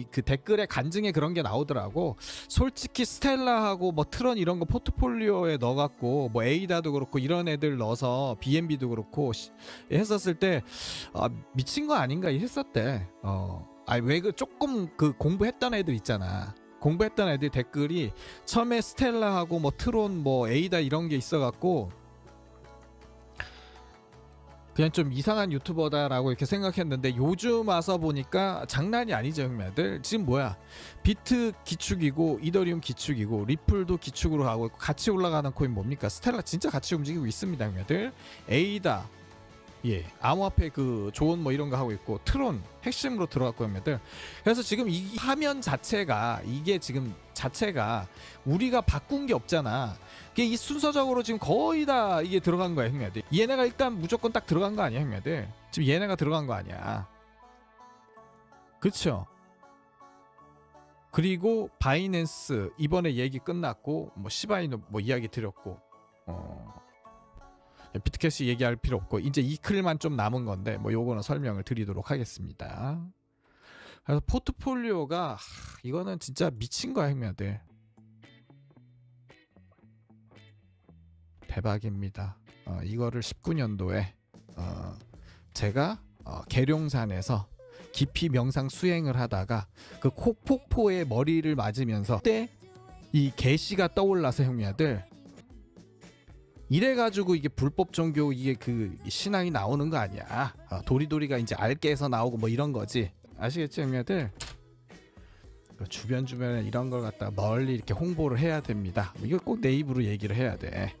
이 그 댓글에 간증에 그런 게 나오더라고. 솔직히 스텔라하고 뭐 트런 이런 거 포트폴리오에 넣어갖고 뭐 에이다도 그렇고 이런 애들 넣어서 B&B도 그렇고 시- 했었을 때 아, 미친 거 아닌가 했었대. 어. 아왜 그 조금 그 공부했던 애들 있잖아. 공부했던 애들 댓글이 처음에 스텔라하고 뭐 트론 뭐 에이다 이런 게 있어갖고 그냥 좀 이상한 유튜버다라고 이렇게 생각했는데 요즘 와서 보니까 장난이 아니죠 형님들. 지금 뭐야? 비트 기축이고 이더리움 기축이고 리플도 기축으로 가고 같이 올라가는 코인 뭡니까? 스텔라 진짜 같이 움직이고 있습니다 형님들. 에이다 예 암호화폐 그 좋은 뭐 이런 거 하고 있고 트론 핵심으로 들어갔고 형님들 그래서 지금 이 화면 자체가 이게 지금 자체가 우리가 바꾼 게 없잖아. 이게 이 순서적으로 지금 거의 다 이게 들어간 거야 형님들. 얘네가 일단 무조건 딱 들어간 거 아니야 형님들? 지금 얘네가 들어간 거 아니야. 그쵸? 그리고 바이낸스 이번에 얘기 끝났고 뭐 시바이노 뭐 이야기 드렸고 어 비트캐시 얘기할 필요 없고 이제 이클만 좀 남은 건데 뭐 요거는 설명을 드리도록 하겠습니다 그래서 포트폴리오가 하, 이거는 진짜 미친 거야 형님들 대박입니다. 어, 이거를 19년도에 어, 제가 어, 계룡산에서 깊이 명상 수행을 하다가 그 콕폭포에 머리를 맞으면서 그때 이 개씨가 떠올라서 형님들 이래 가지고 이게 불법 종교 이게 그 신앙이 나오는 거 아니야? 어, 도리도리가 이제 알게에서 나오고 뭐 이런 거지 아시겠죠 형님들? 그 주변 주변에 이런 걸 갖다 멀리 이렇게 홍보를 해야 됩니다. 이거 꼭 내 입으로 얘기를 해야 돼.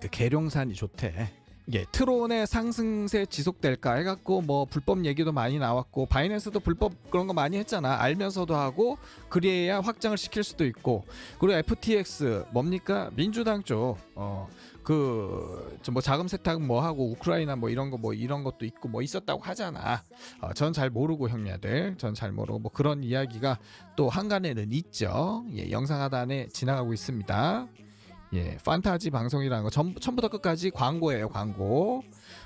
그 계룡산이 좋대. 예, 트론의 상승세 지속될까 해갖고 뭐 불법 얘기도 많이 나왔고 바이낸스도 불법 그런 거 많이 했잖아. 알면서도 하고 그래야 확장을 시킬 수도 있고 그리고 FTX 뭡니까 민주당 쪽어그 뭐 자금 세탁 뭐 하고 우크라이나 뭐 이런 거 뭐 이런 것도 있고 뭐 있었다고 하잖아. 어, 전 잘 모르고 형님들, 전 잘 모르고 뭐 그런 이야기가 또 한간에는 있죠. 예, 영상 하단에 지나가고 있습니다. 예, 판타지 방송이라는 거 전, 처음부터 끝까지 광고예요, 광고.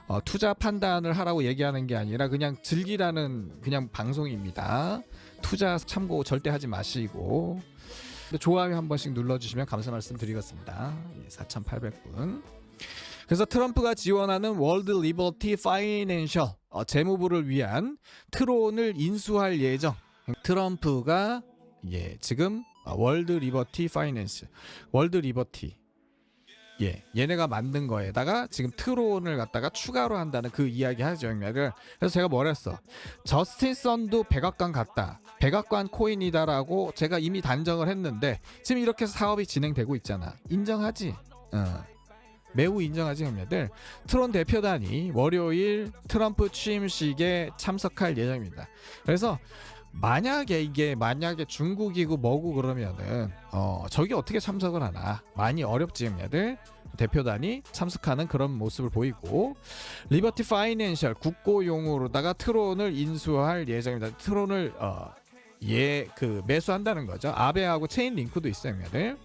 어, 투자 판단을 하라고 얘기하는 게 아니라 그냥 즐기라는 그냥 방송입니다. 투자 참고 절대 하지 마시고. 좋아요 한 번씩 눌러주시면 감사 말씀 드리겠습니다. 예, 4,800분. 그래서 트럼프가 지원하는 월드 리버티 파이낸셜 어, 재무부를 위한 트론을 인수할 예정. 트럼프가 예, 지금 아, 월드 리버티 파이낸스. 월드 리버티. 예 얘네가 만든 거에다가 지금 트론을 갖다가 추가로 한다는 그 이야기 하죠 형님들. 그래서 제가 뭐랬어? 저스틴 썬도 백악관 같다. 백악관 코인이다라고 제가 이미 단정을 했는데 지금 이렇게 사업이 진행되고 있잖아. 인정하지? 어. 매우 인정하지 형님들. 트론 대표단이 월요일 트럼프 취임식에 참석할 예정입니다. 그래서 만약에 이게 만약에 중국이고 뭐고 그러면은 어 저기 어떻게 참석을 하나? 많이 어렵지 형님들. 대표단이 참석하는 그런 모습을 보이고. 리버티 파이낸셜 국고용으로다가 트론을 인수할 예정입니다. 트론을 어 예그 매수한다는 거죠. 아베하고 체인 링크도 있어요 형님들.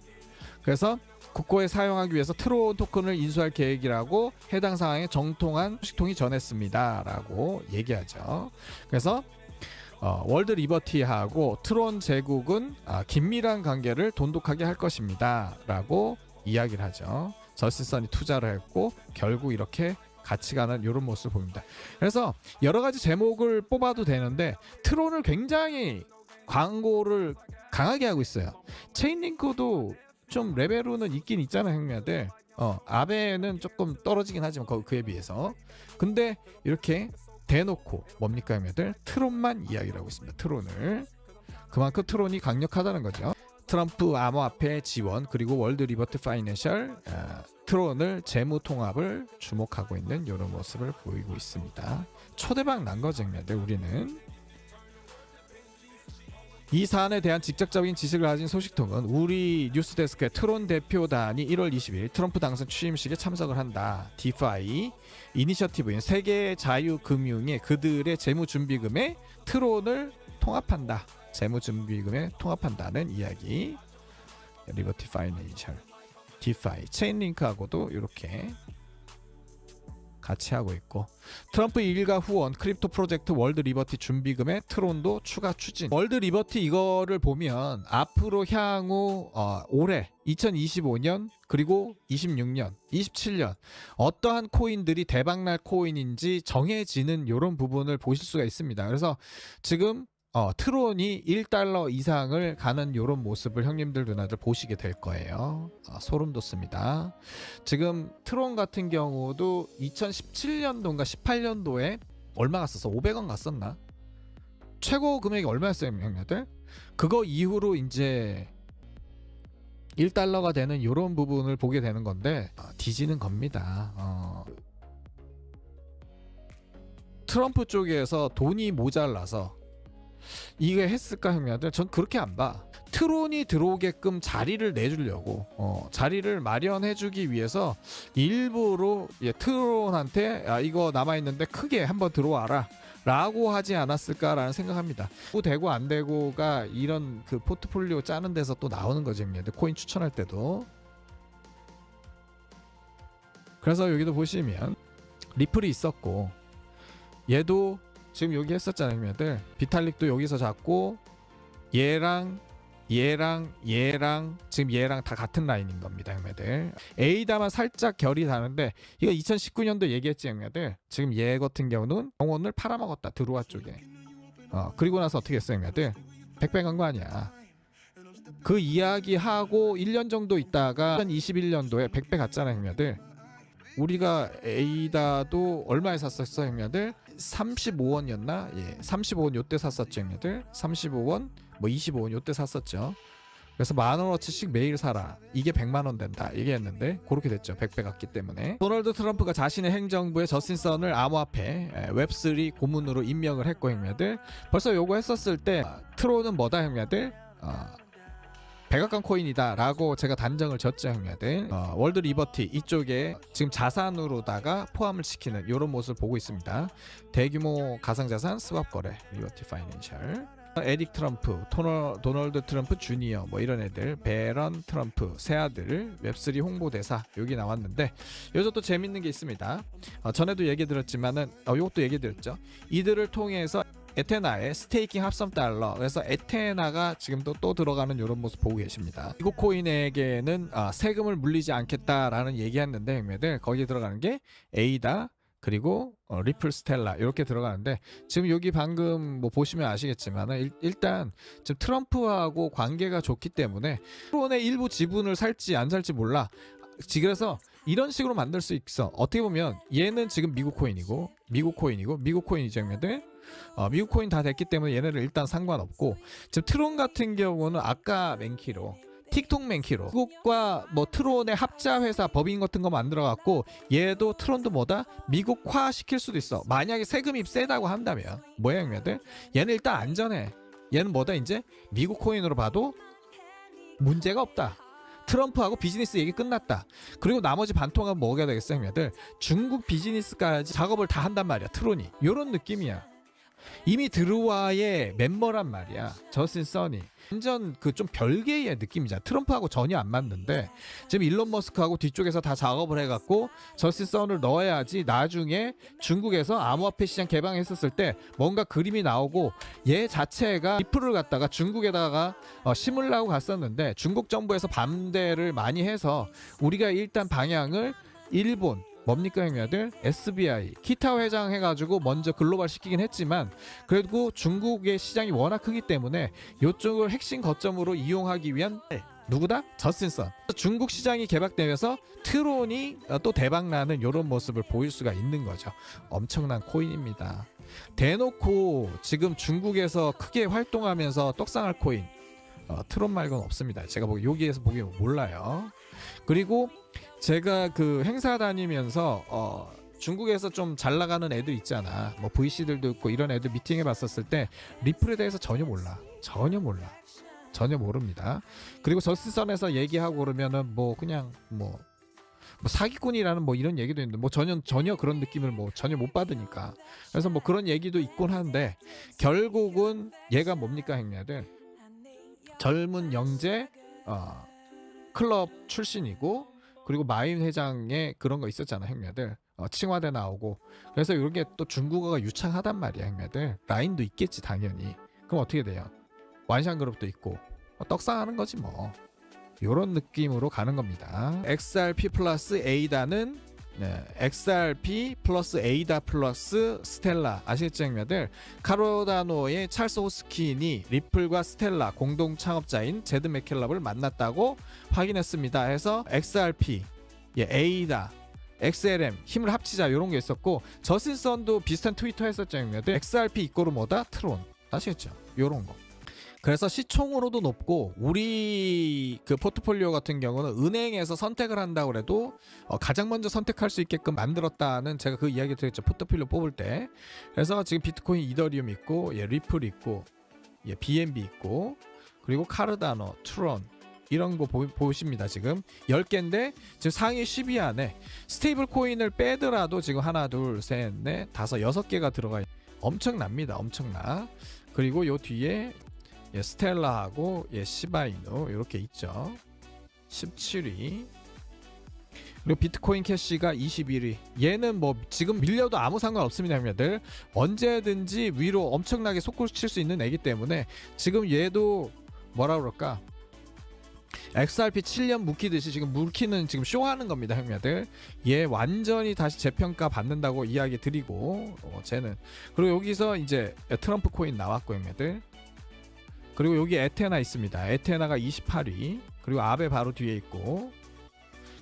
그래서 국고에 사용하기 위해서 트론 토큰을 인수할 계획이라고 해당 사항에 정통한 소식통이 전했습니다라고 얘기하죠. 그래서 어, 월드 리버티하고 트론 제국은 아, 긴밀한 관계를 돈독하게 할 것입니다라고 이야기를 하죠. 저스티선이 투자를 했고 결국 이렇게 같이 가는 이런 모습을 보입니다. 그래서 여러 가지 제목을 뽑아도 되는데 트론을 굉장히 광고를 강하게 하고 있어요. 체인링크도 좀 레벨로는 있긴 있잖아 형님들. 어 아베는 조금 떨어지긴 하지만 그- 그에 비해서. 근데 이렇게 대놓고 뭡니까 형님들 트론만 이야기를 하고 있습니다. 트론을 그만큼 트론이 강력하다는 거죠. 트럼프 암호화폐 지원 그리고 월드 리버트 파이낸셜 어, 트론을 재무 통합을 주목하고 있는 이런 모습을 보이고 있습니다. 초대박 난 거죠, 형님들 우리는. 이 사안에 대한 직접적인 지식을 가진 소식통은 우리 뉴스데스크의 트론 대표단이 1월 20일 트럼프 당선 취임식에 참석을 한다. 디파이 이니셔티브인 세계 자유금융의 그들의 재무준비금에 트론을 통합한다. 재무준비금에 통합한다는 이야기. 리버티 파이낸셜, 디파이, 체인링크하고도 이렇게 같이 하고 있고 트럼프 일가 후원 크립토 프로젝트 월드 리버티 준비금에 트론도 추가 추진. 월드 리버티 이거를 보면 앞으로 향후 어, 올해 2025년 그리고 26년, 27년 어떠한 코인들이 대박날 코인인지 정해지는 이런 부분을 보실 수가 있습니다. 그래서 지금 어, 트론이 1달러 이상을 가는 이런 모습을 형님들 누나들 보시게 될 거예요. 아, 소름 돋습니다. 지금 트론 같은 경우도 2017년도인가 18년도에 얼마 갔었어? 500원 갔었나? 최고 금액이 얼마였어요, 형님들? 그거 이후로 이제 1달러가 되는 이런 부분을 보게 되는 건데 아, 뒤지는 겁니다. 어. 트럼프 쪽에서 돈이 모자라서 이게 했을까 형님들? 전 그렇게 안 봐. 트론이 들어오게끔 자리를 내주려고 어, 자리를 마련해주기 위해서 일부러 예, 트론한테 아, 이거 남아 있는데 크게 한번 들어와라. 라고 하지 않았을까라는 생각합니다. 또 되고 안 되고가 이런 그 포트폴리오 짜는 데서 또 나오는 거죠, 형님들. 코인 추천할 때도. 그래서 여기도 보시면 리플이 있었고 얘도 지금 여기 했었잖아요, 형님들. 비탈릭도 여기서 잡고 얘랑 얘랑 얘랑 지금 얘랑 다 같은 라인인 겁니다, 형님들. 에이다만 살짝 결이 다른데 이거 2019년도 얘기했지, 형님들. 지금 얘 같은 경우는 영혼을 팔아먹었다 드루아 쪽에. 어 그리고 나서 어떻게 했어, 형님들? 백배 간거 아니야. 그 이야기 하고 1년 정도 있다가 2021년도에 100배 갔잖아요, 형님들. 우리가 에이다도 얼마에 샀었어, 형님들? 35원이었나? 예, 35원 요때 샀었죠, 형님들. 35원, 뭐 25원 요때 샀었죠. 그래서 만 원어치씩 매일 사라. 이게 100만 원 된다. 얘기했는데 그렇게 됐죠. 100배 갔기 때문에. 도널드 트럼프가 자신의 행정부의 저스틴 선을 암호화폐 에, 웹3 고문으로 임명을 했고 형님들. 벌써 요거 했었을 때 아, 트론은 뭐다 형님들? 아, 백악관 코인이다라고 제가 단정을 졌죠 형님들. 어, 월드 리버티 이쪽에 지금 자산으로다가 포함을 시키는 이런 모습을 보고 있습니다. 대규모 가상자산 스왑 거래 리버티 파이낸셜. 에릭 트럼프, 토너, 도널드 트럼프 주니어 뭐 이런 애들, 베런 트럼프 새 아들 웹3 홍보대사 여기 나왔는데 또 재밌는 게 있습니다. 어, 전에도 얘기 드렸지만은 어, 요것도 얘기 드렸죠. 이들을 통해서 에테나의 스테이킹 합성 달러 그래서 에테나가 지금 도 또 들어가는 이런 모습 보고 계십니다. 미국 코인에게는 아, 세금을 물리지 않겠다라는 얘기했는데 형님들 거기에 들어가는 게 에이다 그리고 어, 리플 스텔라 이렇게 들어가는데 지금 여기 방금 뭐 보시면 아시겠지만 일 단 지금 트럼프하고 관계가 좋기 때문에 트론의 일부 지분을 살지 안 살지 몰라. 지- 그래서 이런 식으로 만들 수 있어. 어떻게 보면 얘는 지금 미국 코인이고 미국 코인이고 미국 코인이죠, 형님들. 어, 미국 코인 다 됐기 때문에 얘네를 일단 상관없고 지금 트론 같은 경우는 아까 맨키로 틱톡 맨키로 미국과 뭐 트론의 합자 회사 법인 같은 거 만들어 갖고 얘도 트론도 뭐다 미국화 시킬 수도 있어 만약에 세금이 세다고 한다면 뭐야 형님들 얘는 일단 안전해 얘는 뭐다 이제 미국 코인으로 봐도 문제가 없다 트럼프하고 비즈니스 얘기 끝났다. 그리고 나머지 반통은 뭐가 되겠어, 형님들? 중국 비즈니스까지 작업을 다 한단 말이야, 트론이. 요런 느낌이야. 이미 드루와의 멤버란 말이야. 저스틴 써니. 완전 그 좀 별개의 느낌이잖아. 트럼프하고 전혀 안 맞는데 지금 일론 머스크하고 뒤쪽에서 다 작업을 해갖고 저스틴 선을 넣어야지 나중에 중국에서 암호화폐 시장 개방했었을 때 뭔가 그림이 나오고 얘 자체가 리플을 갖다가 중국에다가 어, 심으려고 갔었는데 중국 정부에서 반대를 많이 해서 우리가 일단 방향을 일본 뭡니까 형님들? SBI 키타 회장 해가지고 먼저 글로벌 시키긴 했지만 그래도 중국의 시장이 워낙 크기 때문에 이쪽을 핵심 거점으로 이용하기 위한 누구다? 저스틴선. 중국 시장이 개박되면서 트론이 어, 또 대박나는 이런 모습을 보일 수가 있는 거죠. 엄청난 코인입니다. 대놓고 지금 중국에서 크게 활동하면서 떡상할 코인. 어, 트론 말고는 없습니다. 제가 보기 여기에서 보기 몰라요 그리고 제가 그 행사 다니면서 어 중국에서 좀 잘 나가는 애들 있잖아. 뭐 VC들도 있고 이런 애들 미팅해 봤었을 때 리플에 대해서 전혀 몰라. 전혀 몰라. 전혀 모릅니다. 그리고 저스선에서 얘기하고 그러면은 뭐 그냥 뭐, 뭐 사기꾼이라는 뭐 이런 얘기도 있는데 뭐 전혀 전혀 그런 느낌을 뭐 전혀 못 받으니까 그래서 뭐 그런 얘기도 있곤 한데 결국은 얘가 뭡니까 행야들 젊은 영재 어 클럽 출신이고 그리고 마임 회장의 그런 거 있었잖아 형님들. 어, 칭화대 나오고. 그래서 이렇게 또 중국어가 유창하단 말이야 형님들. 라인도 있겠지 당연히. 그럼 어떻게 돼요? 완샹 그룹도 있고. 어, 떡상하는 거지 뭐. 요런 느낌으로 가는 겁니다. XRP 플러스 에이다는 네, XRP 플러스 에이다 플러스 스텔라 아시겠죠 형님들. 카로다노의 찰스 호스킨이 리플과 스텔라 공동 창업자인 제드 맥켈럽을 만났다고 확인했습니다. 해서 XRP 예, 에이다 XLM 힘을 합치자 이런 게 있었고 저신선도 비슷한 트위터 했었죠 형님들 XRP 이꼬르 뭐다 트론. 아시겠죠? 요런 거 그래서 시총으로도 높고 우리 그 포트폴리오 같은 경우는 은행에서 선택을 한다고 해도 어, 가장 먼저 선택할 수 있게끔 만들었다는 제가 그 이야기 드렸죠. 포트폴리오 뽑을 때. 그래서 지금 비트코인 이더리움 있고 예, 리플 있고 예, BNB 있고 그리고 카르다노 트론 이런 거 보, 보십니다 지금. 10개인데 지금 상위 10위 안에 스테이블 코인을 빼더라도 지금 하나 둘 셋 넷 다섯 여섯 개가 들어가 있- 엄청납니다 엄청나. 그리고 요 뒤에 예, 스텔라하고 예, 시바이누 이렇게 있죠. 17위. 그리고 비트코인 캐시가 21위. 얘는 뭐 지금 밀려도 아무 상관 없습니다, 형님들. 언제든지 위로 엄청나게 솟구칠 수 있는 애기 때문에 지금 얘도 뭐라 그럴까? XRP 7년 묵히듯이 지금 묵히는 지금 쇼하는 겁니다, 형님들. 얘 완전히 다시 재평가 받는다고 이야기 드리고, 어, 쟤는 그리고 여기서 이제 트럼프 코인 나왔고, 형님들. 그리고 여기 에테나 있습니다. 에테나가 28위. 그리고 아베 바로 뒤에 있고.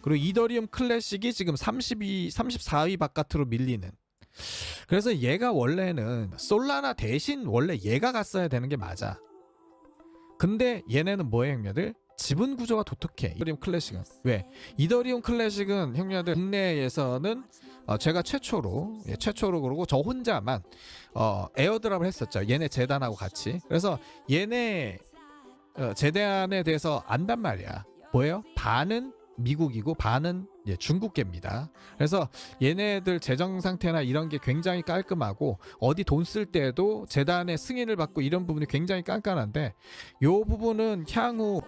그리고 이더리움 클래식이 지금 32, 34위 바깥으로 밀리는. 그래서 얘가 원래는 솔라나 대신 원래 얘가 갔어야 되는 게 맞아. 근데 얘네는 뭐예요, 형님들? 지분 구조가 독특해. 이더리움 클래식은 왜? 이더리움 클래식은 형님들 국내에서는 어, 제가 최초로 예, 최초로 그러고 저 혼자만 어, 에어드랍을 했었죠. 얘네 재단하고 같이. 그래서 얘네 어, 재단에 대해서 안단 말이야. 뭐예요? 반은 미국이고 반은 예, 중국계입니다. 그래서 얘네들 재정 상태나 이런 게 굉장히 깔끔하고 어디 돈 쓸 때도 재단의 승인을 받고 이런 부분이 굉장히 깐깐한데 요 부분은 향후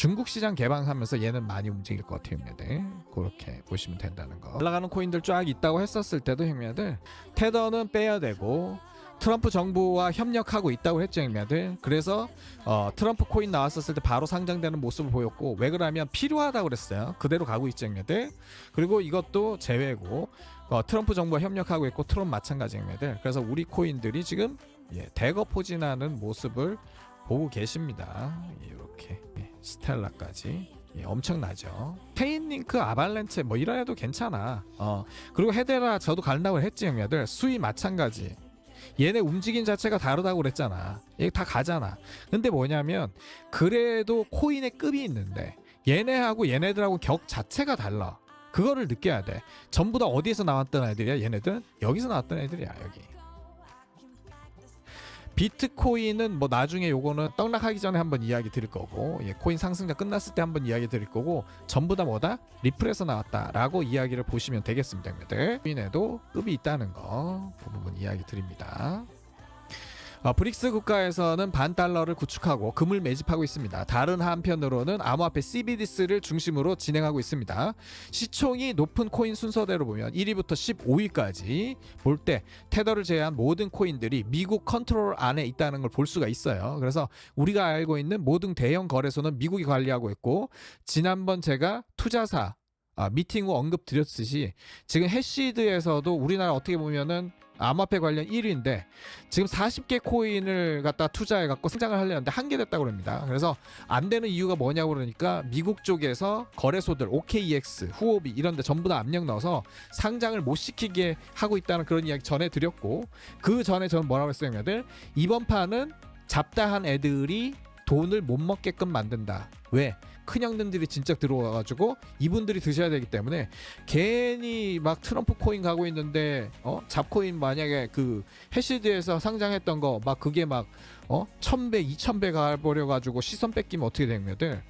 중국 시장 개방하면서 얘는 많이 움직일 것 같아요, 형님들. 그렇게 보시면 된다는 거. 올라가는 코인들 쫙 있다고 했었을 때도 형님들 테더는 빼야 되고 트럼프 정부와 협력하고 있다고 했죠, 형님들. 그래서 어, 트럼프 코인 나왔었을 때 바로 상장되는 모습을 보였고 왜 그러냐면 필요하다고 그랬어요. 그대로 가고 있죠, 형님들. 그리고 이것도 제외고 어, 트럼프 정부와 협력하고 있고 트럼프 마찬가지 형님들. 그래서 우리 코인들이 지금 예, 대거 포진하는 모습을 보고 계십니다. 예, 이렇게 예, 스텔라까지 예, 엄청나죠. 페인링크 아발렌체 뭐 이런 애도 괜찮아. 어 그리고 헤데라 저도 간다고 했지 형님들 수위 마찬가지. 얘네 움직임 자체가 다르다고 그랬잖아. 얘 다 가잖아. 근데 뭐냐면 그래도 코인의 급이 있는데 얘네하고 얘네들하고 격 자체가 달라. 그거를 느껴야 돼. 전부 다 어디에서 나왔던 애들이야? 얘네들은 여기서 나왔던 애들이야 여기. 비트코인은 뭐 나중에 요거는 떡락하기 전에 한번 이야기 드릴 거고 예, 코인 상승자 끝났을 때 한번 이야기 드릴 거고 전부 다 뭐다? 리플에서 나왔다라고 이야기를 보시면 되겠습니다 여러분들. 코인에도 급이 있다는 거 그 부분 이야기 드립니다 어, 브릭스 국가에서는 반 달러를 구축하고 금을 매집하고 있습니다. 다른 한편으로는 암호화폐 CBDC를 중심으로 진행하고 있습니다. 시총이 높은 코인 순서대로 보면 1위부터 15위까지 볼 때 테더를 제외한 모든 코인들이 미국 컨트롤 안에 있다는 걸 볼 수가 있어요. 그래서 우리가 알고 있는 모든 대형 거래소는 미국이 관리하고 있고 지난번 제가 투자사 아, 미팅 후 언급 드렸듯이 지금 해시드에서도 우리나라 어떻게 보면은 암호화폐 관련 1위인데 지금 40개 코인을 갖다 투자해 갖고 성장을 하려는데 한개 됐다고 그럽니다. 그래서 안 되는 이유가 뭐냐고 그러니까 미국 쪽에서 거래소들 OKEX, 후오비 이런 데 전부 다 압력 넣어서 상장을 못 시키게 하고 있다는 그런 이야기 전해 드렸고 그 전에 저는 뭐라고 했어요, 형님들? 이번 판은 잡다한 애들이 돈을 못 먹게끔 만든다. 왜? 큰 형님들이 진짜 들어와가지고 이분들이 드셔야 되기 때문에 괜히 막 트럼프 코인 가고 있는데 어? 잡코인 만약에 그 해시드에서 상장했던 거 막 그게 막어? 천배 이천 배 가버려가지고 시선 뺏기면 어떻게 되냐들.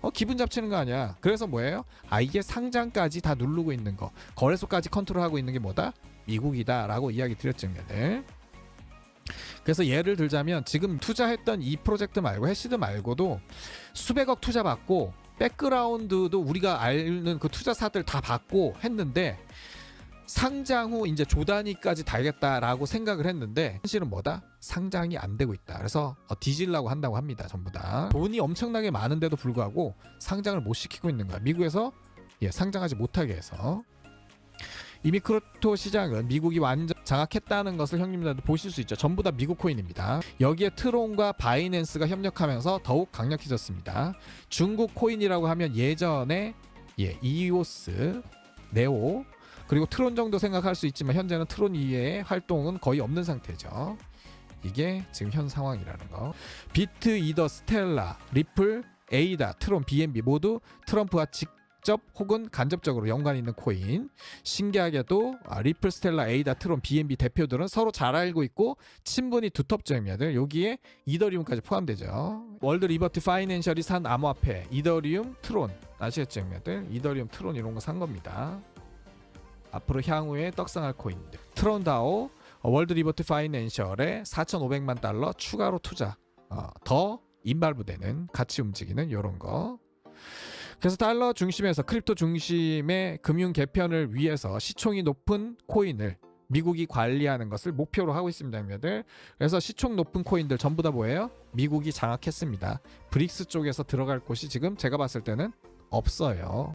어? 기분 잡치는 거 아니야. 그래서 뭐예요? 아 이게 상장까지 다 누르고 있는 거. 거래소까지 컨트롤하고 있는 게 뭐다? 미국이다라고 이야기 드렸죠 네. 그래서 예를 들자면 지금 투자했던 이 프로젝트 말고 해시드 말고도 수백억 투자 받고 백그라운드도 우리가 아는 그 투자사들 다 받고 했는데 상장 후 이제 조단위까지 달겠다라고 생각을 했는데 현실은 뭐다? 상장이 안 되고 있다. 그래서 어, 뒤질라고 한다고 합니다. 전부 다 돈이 엄청나게 많은데도 불구하고 상장을 못 시키고 있는 거야. 미국에서 예, 상장하지 못하게 해서 이 미 크립토 시장은 미국이 완전 장악했다는 것을 형님들도 보실 수 있죠. 전부 다 미국 코인입니다. 여기에 트론과 바이낸스가 협력하면서 더욱 강력해졌습니다. 중국 코인이라고 하면 예전에 예, 이오스, 네오 그리고 트론 정도 생각할 수 있지만 현재는 트론 이외의 활동은 거의 없는 상태죠. 이게 지금 현 상황이라는 거. 비트, 이더, 스텔라, 리플, 에이다, 트론, BNB 모두 트럼프와 직 접 혹은 간접적으로 연관 있는 코인. 신기하게도 아, 리플, 스텔라, 에이다, 트론, BNB 대표들은 서로 잘 알고 있고 친분이 두텁죠, 형님들. 여기에 이더리움까지 포함되죠. 월드 리버티 파이낸셜이 산 암호화폐 이더리움, 트론 아시겠죠, 형님들? 이더리움, 트론 이런 거 산 겁니다. 앞으로 향후에 떡상할 코인들 트론다오 어, 월드 리버티 파이낸셜에 4,500만 달러 추가로 투자 어, 더 인발부되는 같이 움직이는 이런 거 그래서 달러 중심에서 크립토 중심의 금융 개편을 위해서 시총이 높은 코인을 미국이 관리하는 것을 목표로 하고 있습니다, 형님들. 그래서 시총 높은 코인들 전부 다 뭐예요? 미국이 장악했습니다. 브릭스 쪽에서 들어갈 곳이 지금 제가 봤을 때는 없어요.